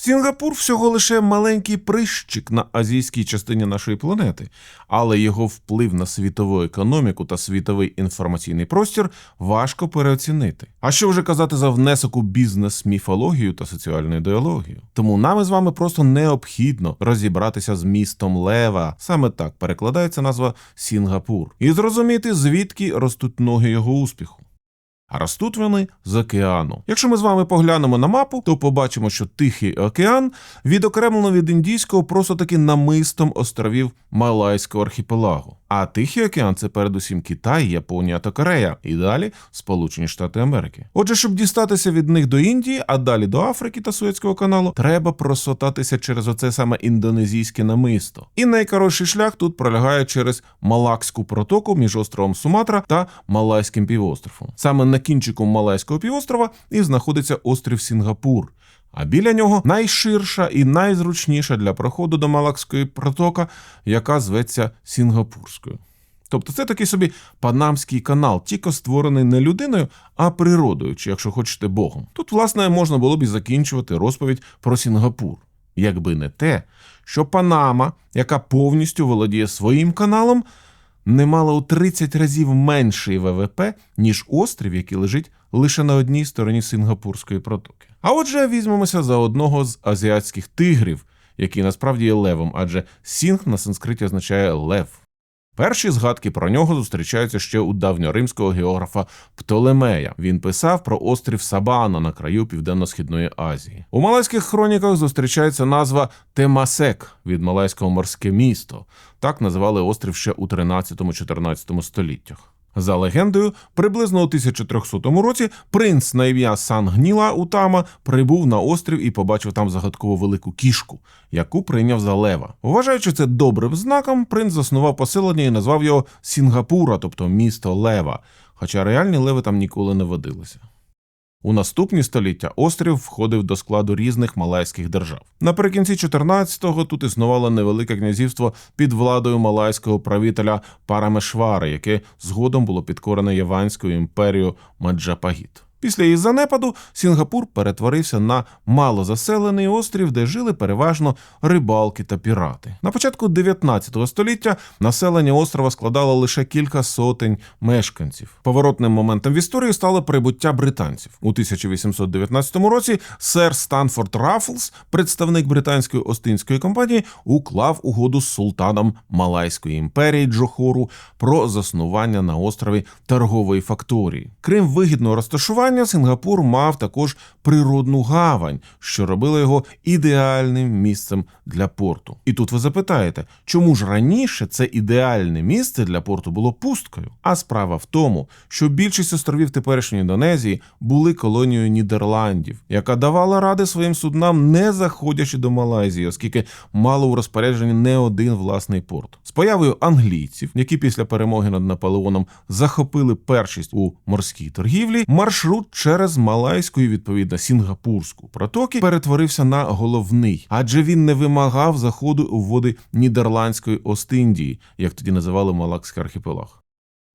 Сінгапур всього лише маленький прищик на азійській частині нашої планети, але його вплив на світову економіку та світовий інформаційний простір важко переоцінити. А що вже казати за внесок у бізнес, міфологію та соціальну ідеологію? Тому нам із вами просто необхідно розібратися з містом Лева, саме так перекладається назва Сінгапур, і зрозуміти, звідки ростуть ноги його успіху. А ростуть вони з океану. Якщо ми з вами поглянемо на мапу, то побачимо, що Тихий океан відокремлено від індійського просто таки намистом островів Малайського архіпелагу. А Тихий океан це передусім Китай, Японія та Корея, і далі Сполучені Штати Америки. Отже, щоб дістатися від них до Індії, а далі до Африки та Суецького каналу, треба просотатися через оце саме індонезійське намисто. І найкоротший шлях тут пролягає через Малакську протоку між островом Суматра та Малайським півостровом. Саме на кінчику Малайського півострова і знаходиться острів Сінгапур. А біля нього найширша і найзручніша для проходу до Малакської протока, яка зветься Сінгапурською. Тобто це такий собі Панамський канал, тільки створений не людиною, а природою, чи якщо хочете Богом. Тут, власне, можна було б і закінчувати розповідь про Сінгапур, якби не те, що Панама, яка повністю володіє своїм каналом, не мала у 30 разів менший ВВП, ніж острів, який лежить лише на одній стороні Сингапурської протоки. А отже, візьмемося за одного з азіатських тигрів, який насправді є левом, адже сінг на санскриті означає лев. Перші згадки про нього зустрічаються ще у давньоримського географа Птолемея. Він писав про острів Сабана на краю Південно-Східної Азії. У малайських хроніках зустрічається назва Темасек від малайського морське місто. Так називали острів ще у 13-14 століттях. За легендою, приблизно у 1300 році принц на ім'я Сангніла Утама прибув на острів і побачив там загадково велику кішку, яку прийняв за лева. Вважаючи це добрим знаком, принц заснував поселення і назвав його Сінгапура, тобто місто Лева, хоча реальні леви там ніколи не водилися. У наступні століття острів входив до складу різних малайських держав. Наприкінці 14-го тут існувало невелике князівство під владою малайського правителя Парамешвари, яке згодом було підкорене Яванською імперією Маджапагіт. Після її занепаду Сінгапур перетворився на малозаселений острів, де жили переважно рибалки та пірати. На початку 19 століття населення острова складало лише кілька сотень мешканців. Поворотним моментом в історії стало прибуття британців у 1819 році. Сер Станфорд Раффлс, представник британської остинської компанії, уклав угоду з султаном Малайської імперії Джохору про заснування на острові торгової факторії. Крім вигідного розташування, Сингапур мав також природну гавань, що робило його ідеальним місцем для порту. І тут ви запитаєте, чому ж раніше це ідеальне місце для порту було пусткою? А справа в тому, що більшість островів теперішньої Індонезії були колонією Нідерландів, яка давала ради своїм суднам, не заходячи до Малайзії, оскільки мало у розпорядженні не один власний порт. З появою англійців, які після перемоги над Наполеоном захопили першість у морській торгівлі, маршрут через Малайську і відповідно Сінгапурську протоки перетворився на головний, адже він не вимагав заходу у води Нідерландської Ост-Індії, як тоді називали Малакський архіпелаг.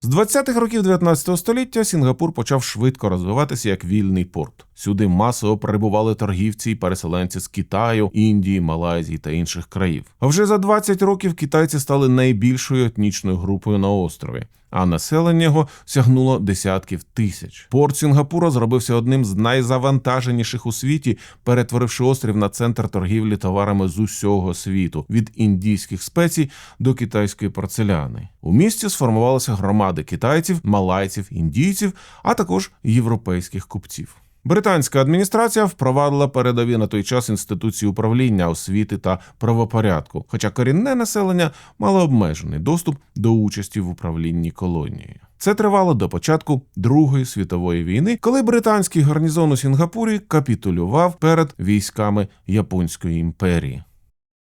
З 20-х років 19 століття Сінгапур почав швидко розвиватися як вільний порт. Сюди масово прибували торгівці і переселенці з Китаю, Індії, Малайзії та інших країв. А вже за 20 років китайці стали найбільшою етнічною групою на острові, а населення його сягнуло десятків тисяч. Порт Сінгапура зробився одним з найзавантаженіших у світі, перетворивши острів на центр торгівлі товарами з усього світу від індійських спецій до китайської порцеляни. У місті сформувалися громади китайців, малайців, індійців, а також європейських купців. Британська адміністрація впровадила передові на той час інституції управління освіти та правопорядку, хоча корінне населення мало обмежений доступ до участі в управлінні колонією. Це тривало до початку Другої світової війни, коли британський гарнізон у Сінгапурі капітулював перед військами Японської імперії.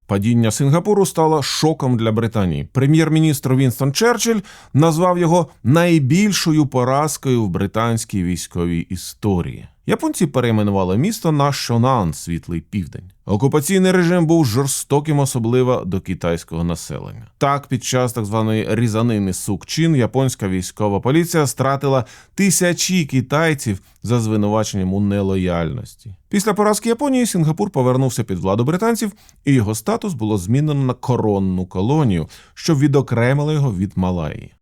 Падіння Сингапуру стало шоком для Британії. Прем'єр-міністр Вінстон Черчилль назвав його найбільшою поразкою в британській військовій історії. Японці перейменували місто на Шонан Світлий Південь. Окупаційний режим був жорстоким, особливо до китайського населення. Так, під час так званої різанини Сукчин японська військова поліція стратила тисячі китайців за звинуваченням у нелояльності. Після поразки Японії Сінгапур повернувся під владу британців, і його статус було змінено на коронну колонію, що відокремило його від Малайї.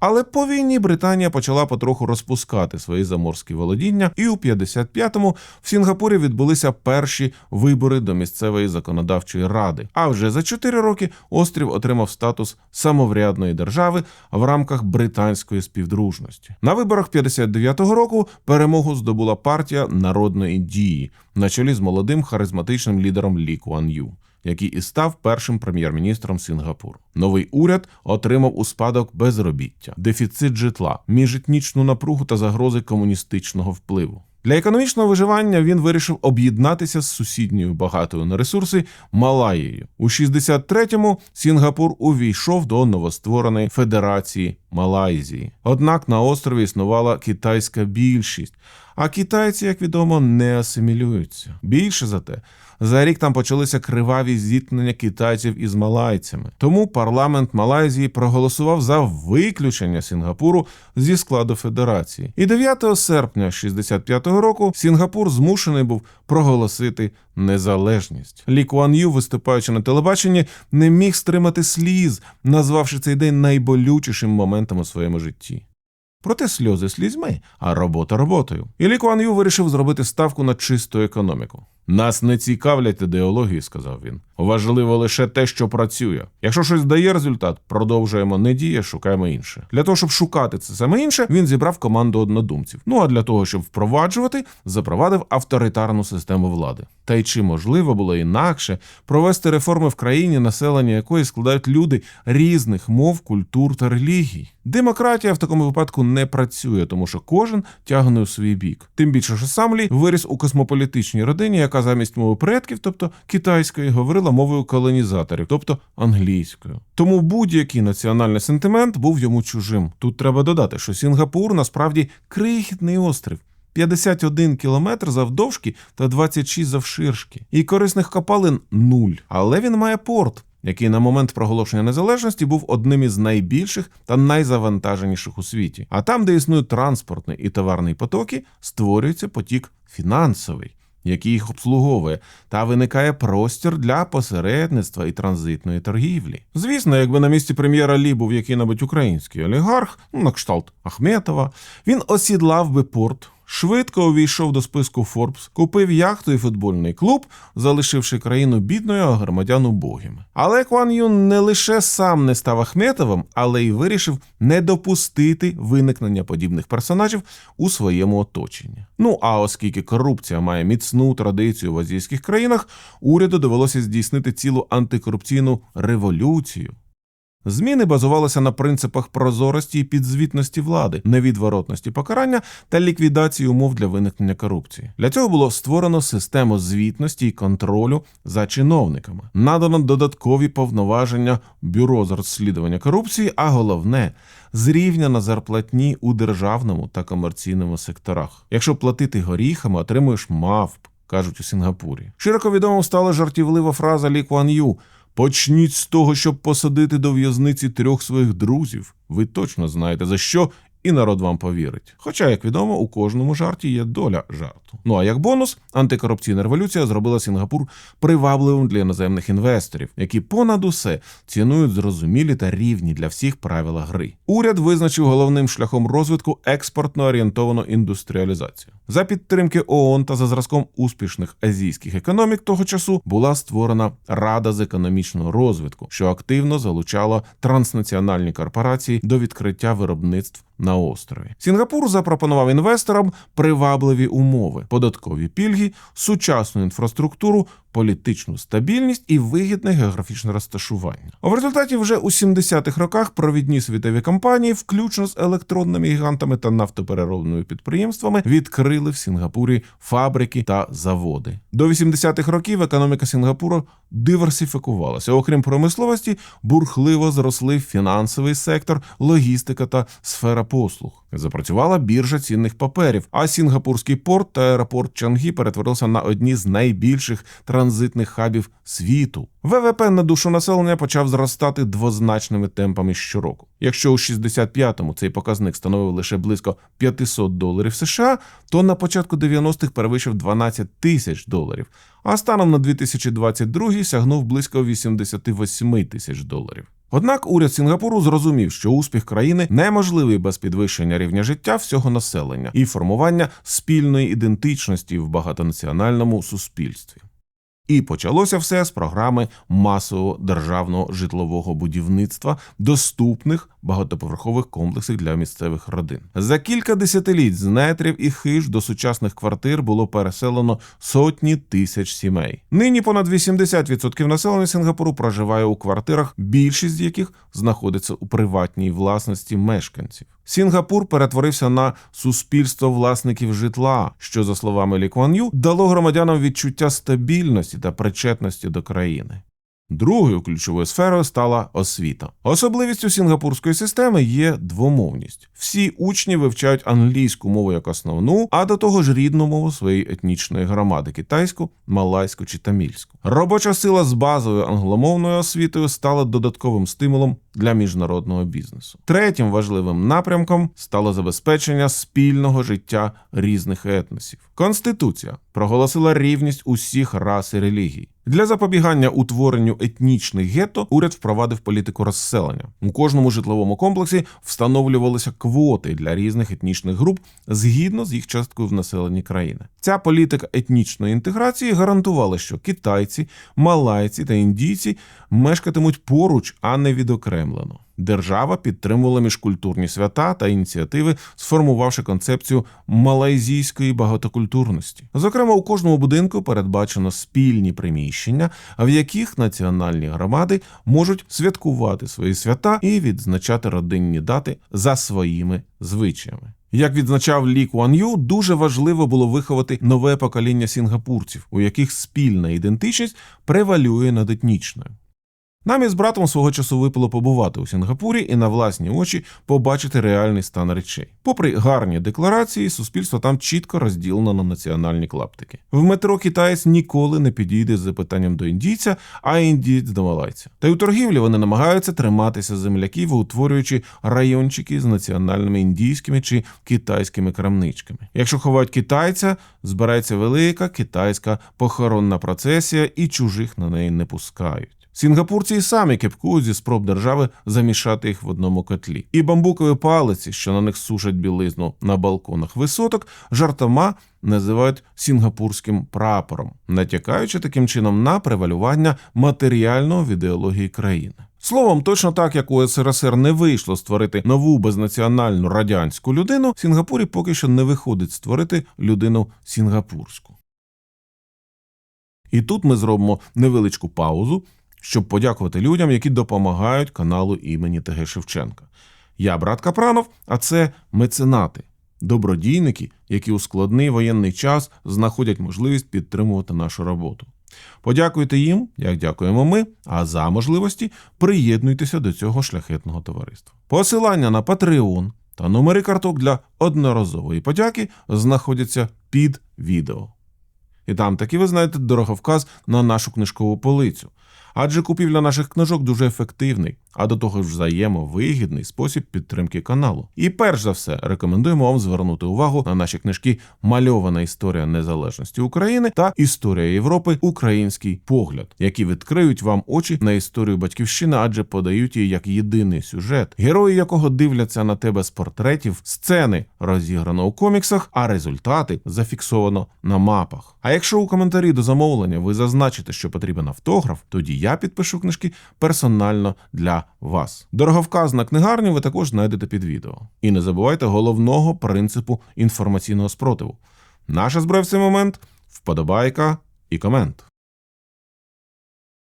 Але по війні Британія почала потроху розпускати свої заморські володіння, і у 55-му в Сінгапурі відбулися перші вибори до місцевої законодавчої ради. А вже за 4 роки острів отримав статус самоврядної держави в рамках британської співдружності. На виборах 59-го року перемогу здобула партія народної дії на чолі з молодим харизматичним лідером Лі Куан Ю який і став першим прем'єр-міністром Сінгапуру. Новий уряд отримав у спадок безробіття, дефіцит житла, міжетнічну напругу та загрози комуністичного впливу. Для економічного виживання він вирішив об'єднатися з сусідньою багатою на ресурси Малаєю. У 63-му Сінгапур увійшов до новоствореної Федерації Малайзії. Однак на острові існувала китайська більшість, а китайці, як відомо, не асимілюються. Більше за те, за рік там почалися криваві зіткнення китайців із малайцями. Тому парламент Малайзії проголосував за виключення Сінгапуру зі складу федерації. І 9 серпня 65-го року Сінгапур змушений був проголосити незалежність. Лі Куан Ю, виступаючи на телебаченні, не міг стримати сліз, назвавши цей день найболючішим моментом у своєму житті. Проте сльози слізьми, а робота роботою. І Лі Куан Ю вирішив зробити ставку на чисту економіку. Нас не цікавлять ідеології, сказав він. Важливо лише те, що працює. Якщо щось дає результат, продовжуємо не діє, шукаємо інше. Для того, щоб шукати це саме інше, він зібрав команду однодумців. Ну а для того, щоб впроваджувати, запровадив авторитарну систему влади. Та й чи можливо було інакше провести реформи в країні, населення якої складають люди різних мов, культур та релігій? Демократія в такому випадку не працює, тому що кожен тягне у свій бік. Тим більше, що сам Лі виріс у космополітичній родині, яка замість мови предків, тобто китайської, говорила мовою колонізаторів, тобто англійською. Тому будь-який національний сентимент був йому чужим. Тут треба додати, що Сінгапур насправді крихітний острів. 51 кілометр завдовжки та 26 завширшки. І корисних копалин нуль. Але він має порт, який на момент проголошення незалежності був одним із найбільших та найзавантаженіших у світі. А там, де існують транспортний і товарний потоки, створюється потік фінансовий. Який їх обслуговує, та виникає простір для посередництва і транзитної торгівлі. Звісно, якби на місці прем'єра Лі був який-небудь український олігарх, ну на кшталт Ахметова, він осідлав би порт, швидко увійшов до списку Форбс, купив яхту і футбольний клуб, залишивши країну бідною, а громадян убогими. Але Кван Юн не лише сам не став Ахметовим, але й вирішив не допустити виникнення подібних персонажів у своєму оточенні. Ну а оскільки корупція має міцну традицію в азійських країнах, уряду довелося здійснити цілу антикорупційну революцію. Зміни базувалися на принципах прозорості і підзвітності влади, невідворотності покарання та ліквідації умов для виникнення корупції. Для цього було створено систему звітності і контролю за чиновниками, надано додаткові повноваження бюро з розслідування корупції, а головне зрівняна зарплатні у державному та комерційному секторах. Якщо платити горіхами, отримуєш мавп. Кажуть у Сінгапурі. Широко відомо стала жартівлива фраза Лі Куан Ю Почніть з того, щоб посадити до в'язниці трьох своїх друзів. Ви точно знаєте за що, і народ вам повірить. Хоча, як відомо, у кожному жарті є доля жарту. Ну а як бонус, антикорупційна революція зробила Сінгапур привабливим для іноземних інвесторів, які понад усе цінують зрозумілі та рівні для всіх правила гри. Уряд визначив головним шляхом розвитку експортно орієнтовану індустріалізацію. За підтримки ООН та за зразком успішних азійських економік того часу була створена Рада з економічного розвитку, що активно залучала транснаціональні корпорації до відкриття виробництв на острові. Сінгапур запропонував інвесторам привабливі умови, податкові пільги, сучасну інфраструктуру, політичну стабільність і вигідне географічне розташування. В результаті вже у 70-х роках провідні світові компанії, включно з електронними гігантами та нафтопереробними підприємствами, відкрили відкрили в Сінгапурі фабрики та заводи. До 80-х років економіка Сінгапуру диверсифікувалася. Окрім промисловості, бурхливо зросли фінансовий сектор, логістика та сфера послуг. Запрацювала біржа цінних паперів, а Сінгапурський порт та аеропорт Чангі перетворилися на одні з найбільших транзитних хабів світу. ВВП на душу населення почав зростати двозначними темпами щороку. Якщо у 65-му цей показник становив лише близько 500 доларів США, то на початку 90-х перевищив 12 тисяч доларів, а станом на 2022 сягнув близько 88 тисяч доларів. Однак уряд Сінгапуру зрозумів, що успіх країни неможливий без підвищення рівня життя всього населення і формування спільної ідентичності в багатонаціональному суспільстві. І почалося все з програми масового державного житлового будівництва доступних багатоповерхових комплексів для місцевих родин. За кілька десятиліть з нетрів і хиж до сучасних квартир було переселено сотні тисяч сімей. Нині понад 80% населення Сінгапуру проживає у квартирах, більшість з яких знаходиться у приватній власності мешканців. Сінгапур перетворився на суспільство власників житла, що, за словами Лі Куан Ю, дало громадянам відчуття стабільності та причетності до країни. Другою ключовою сферою стала освіта. Особливістю сінгапурської системи є двомовність. Всі учні вивчають англійську мову як основну, а до того ж рідну мову своєї етнічної громади китайську, малайську чи тамільську. Робоча сила з базовою англомовною освітою стала додатковим стимулом для міжнародного бізнесу. Третім важливим напрямком стало забезпечення спільного життя різних етносів. Конституція проголосила рівність усіх рас і релігій. Для запобігання утворенню етнічних гетто уряд впровадив політику розселення. У кожному житловому комплексі встановлювалися квоти для різних етнічних груп згідно з їх часткою в населенні країни. Ця політика етнічної інтеграції гарантувала, що китайці, малайці та індійці мешкатимуть поруч, а не відокремлено. Держава підтримувала міжкультурні свята та ініціативи, сформувавши концепцію малайзійської багатокультурності. Зокрема, у кожному будинку передбачено спільні приміщення, в яких національні громади можуть святкувати свої свята і відзначати родинні дати за своїми звичаями. Як відзначав Лі Куан Ю, дуже важливо було виховати нове покоління сінгапурців, у яких спільна ідентичність превалює над етнічною. Нам із братом свого часу випало побувати у Сінгапурі і на власні очі побачити реальний стан речей. Попри гарні декларації, суспільство там чітко розділено на національні клаптики. В метро китаєць ніколи не підійде з запитанням до індійця, а індієць до малайця. Та й у торгівлі вони намагаються триматися земляків, утворюючи райончики з національними індійськими чи китайськими крамничками. Якщо ховають китайця, збирається велика китайська похоронна процесія, і чужих на неї не пускають. Сінгапурці й самі кепкують зі спроб держави замішати їх в одному котлі. І бамбукові палиці, що на них сушать білизну на балконах висоток, жартома називають сінгапурським прапором, натякаючи таким чином на превалювання матеріального в ідеології країни. Словом, точно так як у СРСР не вийшло створити нову безнаціональну радянську людину, в Сінгапурі поки що не виходить створити людину сінгапурську. І тут ми зробимо невеличку паузу, щоб подякувати людям, які допомагають каналу імені ТГ Шевченка. Я брат Капранов, а це меценати, добродійники, які у складний воєнний час знаходять можливість підтримувати нашу роботу. Подякуйте їм, як дякуємо ми, а за можливості приєднуйтеся до цього шляхетного товариства. Посилання на Patreon та номери карток для одноразової подяки знаходяться під відео. І там таки ви знаєте дороговказ на нашу книжкову полицю. Адже купівля наших книжок дуже ефективний, а до того ж взаємовигідний спосіб підтримки каналу. І перш за все рекомендуємо вам звернути увагу на наші книжки Мальована історія незалежності України та Історія Європи Український погляд, які відкриють вам очі на історію батьківщини, адже подають її як єдиний сюжет, герої якого дивляться на тебе з портретів, сцени розіграно у коміксах, а результати зафіксовано на мапах. А якщо у коментарі до замовлення ви зазначите, що потрібен автограф, тоді я підпишу книжки персонально для вас. Дороговказ на книгарню ви також знайдете під відео. І не забувайте головного принципу інформаційного спротиву. Наша зброя в цей момент вподобайка і комент.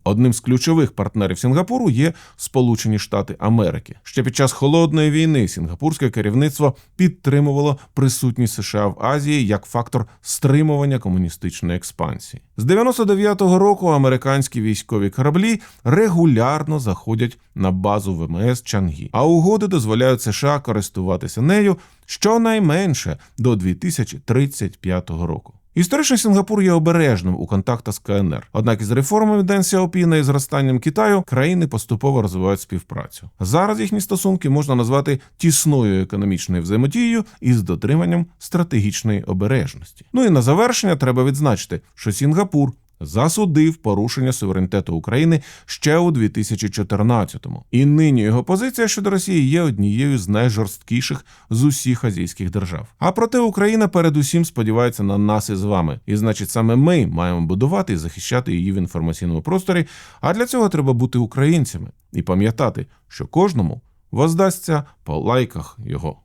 Одним з ключових партнерів Сінгапуру є Сполучені Штати Америки. Ще під час холодної війни сінгапурське керівництво підтримувало присутність США в Азії як фактор стримування комуністичної експансії. З 99-го року американські військові кораблі регулярно заходять на базу ВМС Чангі, а угоди дозволяють США користуватися нею щонайменше до 2035 року. Історично Сінгапур є обережним у контактах з КНР. Однак із реформами Ден Сяопіна і зростанням Китаю країни поступово розвивають співпрацю. Зараз їхні стосунки можна назвати тісною економічною взаємодією із дотриманням стратегічної обережності. Ну і на завершення треба відзначити, що Сінгапур засудив порушення суверенітету України ще у 2014-му. І нині його позиція щодо Росії є однією з найжорсткіших з усіх азійських держав. А проте Україна передусім сподівається на нас із вами, і значить, саме ми маємо будувати і захищати її в інформаційному просторі. А для цього треба бути українцями і пам'ятати, що кожному воздасться по лайках його.